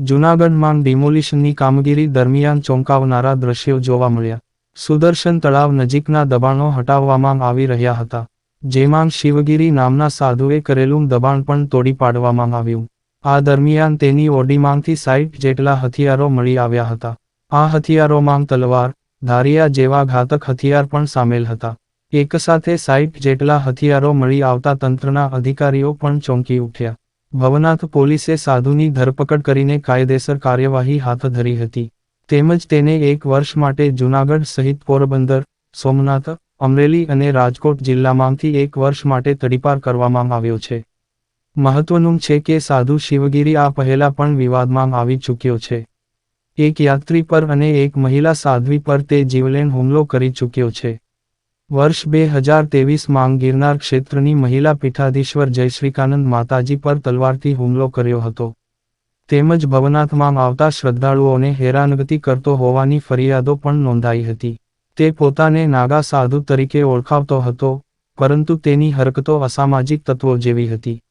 જૂનાગઢમાં ડિમોલિશનની કામગીરી દરમિયાન ચોંકાવનારા દ્રશ્યો જોવા મળ્યા. સુદર્શન તળાવ નજીકના દબાણો હટાવવામાં આવી રહ્યા હતા, જેમાં શિવગીરી નામના સાધુએ કરેલું દબાણ પણ તોડી પાડવામાં આવ્યું. આ દરમિયાન તેની ઓડીમાંથી સાઈઠ જેટલા હથિયારો મળી આવ્યા હતા. આ હથિયારોમાં તલવાર, ધારિયા જેવા ઘાતક હથિયાર પણ સામેલ હતા. એકસાથે સાઈઠ જેટલા હથિયારો મળી આવતા તંત્રના અધિકારીઓ પણ ચોંકી ઉઠ્યા. ભવનાથ પોલીસે સાધુની ધરપકડ કરીને કાયદેસર કાર્યવાહી હાથ ધરી હતી. તેમજ તેને એક વર્ષ માટે જૂનાગઢ સહિત પોરબંદર, સોમનાથ, અમરેલી અને રાજકોટ જિલ્લામાંથી એક વર્ષ માટે તડીપાર કરવામાં આવ્યો છે. મહત્વનું છે કે સાધુ શિવગીરી આ પહેલા પણ વિવાદમાં આવી ચૂક્યો છે. એક યાત્રી પર અને એક મહિલા સાધ્વી પર તે જીવલેણ હુમલો કરી ચૂક્યો છે. વર્ષ બે હજાર તેવીસમાં ગિરનાર ક્ષેત્રની મહિલા પીઠાધીશ્વર જયશ્રીકાનંદ માતાજી પર તલવારથી હુમલો કર્યો હતો. તેમજ ભવનાથમાં આવતા શ્રદ્ધાળુઓને હેરાનગતિ કરતો હોવાની ફરિયાદો પણ નોંધાઈ હતી. તે પોતાને નાગા સાધુ તરીકે ઓળખાવતો હતો, પરંતુ તેની હરકતો અસામાજિક તત્વો જેવી હતી.